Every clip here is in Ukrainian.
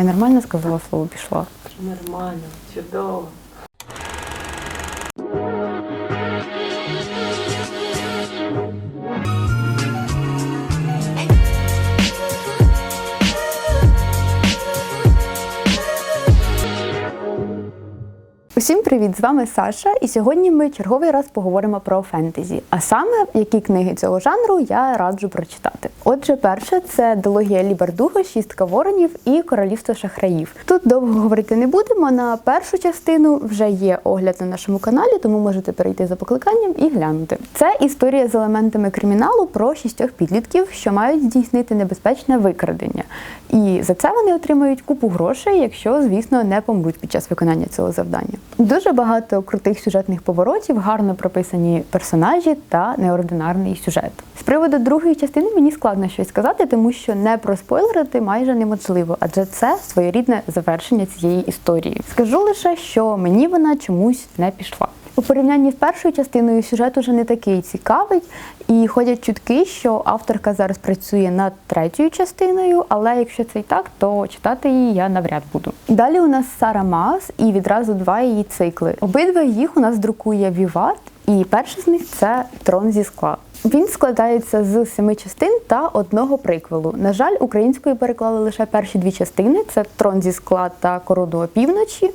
Я нормально сказала слово пішла. Нормально, чудово. Усім привіт! З вами Саша, і сьогодні ми черговий раз поговоримо про фентезі. А саме які книги цього жанру я раджу прочитати. Отже, перше це дилогія Лібардуга, шістка воронів і королівство шахраїв. Тут довго говорити не будемо. На першу частину вже є огляд на нашому каналі, тому можете перейти за покликанням і глянути. Це історія з елементами криміналу про шістьох підлітків, що мають здійснити небезпечне викрадення. І за це вони отримають купу грошей, якщо, звісно, не помруть під час виконання цього завдання. Дуже багато крутих сюжетних поворотів, гарно прописані персонажі та неординарний сюжет. З приводу другої частини мені складно щось сказати, тому що не проспойлерити майже неможливо, адже це своєрідне завершення цієї історії. Скажу лише, що мені вона чомусь не пішла. У порівнянні з першою частиною сюжет уже не такий цікавий, і ходять чутки, що авторка зараз працює над третьою частиною, але якщо це і так, то читати її я навряд буду. Далі у нас Сара Маас і відразу два її цикли. Обидва їх у нас друкує Віват, і перший з них це Трон зі скла. Він складається з семи частин та одного приквелу. На жаль, українською переклали лише перші дві частини: це Трон зі скла та Короду опівночі.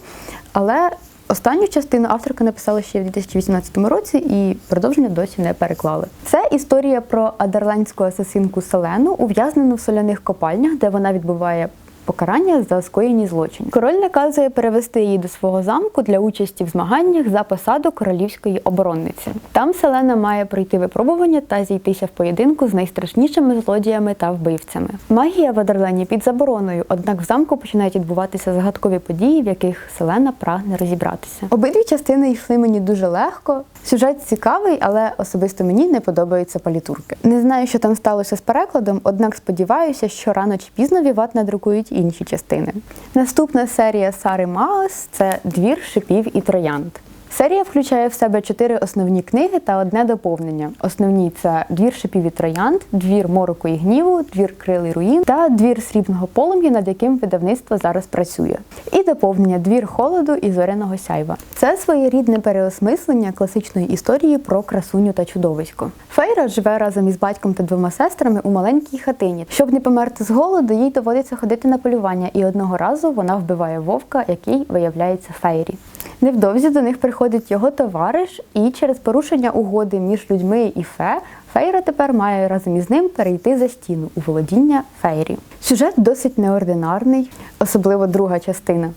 Але Останню частину авторка написала ще в 2018 році, і продовження досі не переклали. Це історія про адерландську асасинку Селену, ув'язнену в соляних копальнях, де вона відбуває покарання за скоєні злочини. Король наказує перевести її до свого замку для участі в змаганнях за посаду королівської оборонниці. Там Селена має пройти випробування та зійтися в поєдинку з найстрашнішими злодіями та вбивцями. Магія в Адерлені під забороною, однак в замку починають відбуватися загадкові події, в яких Селена прагне розібратися. Обидві частини йшли мені дуже легко. Сюжет цікавий, але особисто мені не подобаються палітурки. Не знаю, що там сталося з перекладом, однак сподіваюся, що рано чи пізно Віват надрукують інші частини. Наступна серія Сари Маус це Двір шипів і троянд. Серія включає в себе чотири основні книги та одне доповнення. Основні це двір шипів і троянд, двір мороку і гніву, двір крил і руїн та двір срібного полум'я, над яким видавництво зараз працює. І доповнення двір холоду і зоряного сяйва. Це своєрідне переосмислення класичної історії про красуню та чудовисько. Фейра живе разом із батьком та двома сестрами у маленькій хатині. Щоб не померти з голоду, їй доводиться ходити на полювання, і одного разу вона вбиває вовка, який виявляється фейрі. Невдовзі до них приходить його товариш, і через порушення угоди між людьми і фе Фейра тепер має разом із ним перейти за стіну у володіння Фейрі. Сюжет досить неординарний, особливо друга частина.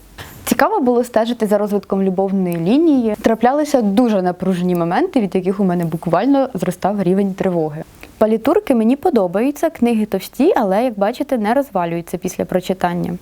Цікаво було стежити за розвитком любовної лінії. Траплялися дуже напружені моменти, від яких у мене буквально зростав рівень тривоги. Палітурки мені подобаються, книги товсті, але, як бачите, не розвалюються після прочитання.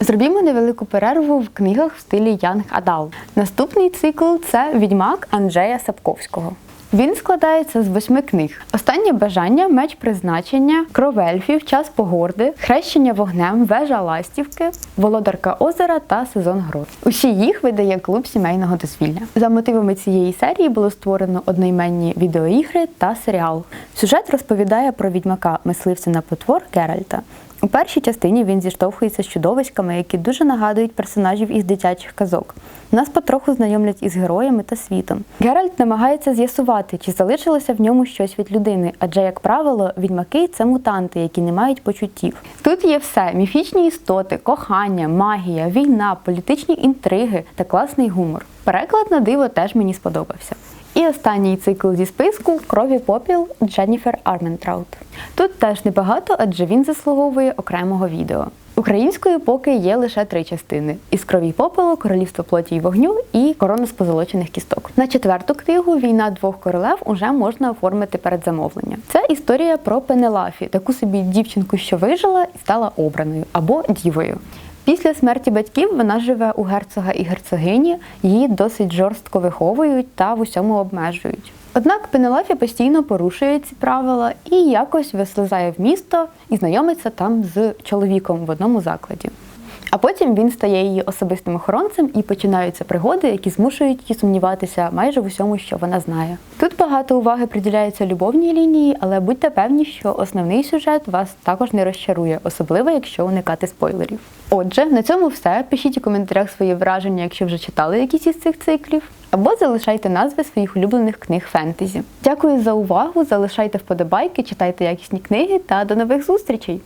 Зробімо невелику перерву в книгах в стилі Янг Адал. Наступний цикл це Відьмак Анджея Сапковського. Він складається з восьми книг: Останнє бажання, меч призначення, кров ельфів, час погорди, хрещення вогнем, вежа ластівки, володарка озера та сезон гроз. Усі їх видає клуб сімейного дозвілля. За мотивами цієї серії було створено одноіменні відеоігри та серіал. Сюжет розповідає про відьмака мисливця на потвор Геральта. У першій частині він зіштовхується з чудовиськами, які дуже нагадують персонажів із дитячих казок. Нас потроху знайомлять із героями та світом. Геральт намагається з'ясувати, чи залишилося в ньому щось від людини, адже, як правило, відьмаки це мутанти, які не мають почуттів. Тут є все: міфічні істоти, кохання, магія, війна, політичні інтриги та класний гумор. Переклад на диво теж мені сподобався. І останній цикл зі списку Крові попіл Дженніфер Арментраут. Тут теж небагато, адже він заслуговує окремого відео. Українською поки є лише три частини: із крові попелу, королівство плоті й вогню і корона з позолочених кісток. На четверту книгу Війна двох королев уже можна оформити передзамовлення. Це історія про Пенелафі, таку собі дівчинку, що вижила і стала обраною або дівою. Після смерті батьків вона живе у герцога і герцогині, її досить жорстко виховують та в усьому обмежують. Однак Пенелофі постійно порушує ці правила і якось вислизає в місто і знайомиться там з чоловіком в одному закладі. А потім він стає її особистим охоронцем і починаються пригоди, які змушують її сумніватися майже в усьому, що вона знає. Тут багато уваги приділяється любовній лінії, але будьте певні, що основний сюжет вас також не розчарує, особливо якщо уникати спойлерів. Отже, на цьому все. Пишіть у коментарях свої враження, якщо вже читали якісь із цих циклів. Або залишайте назви своїх улюблених книг фентезі. Дякую за увагу! Залишайте вподобайки, читайте якісні книги та до нових зустрічей!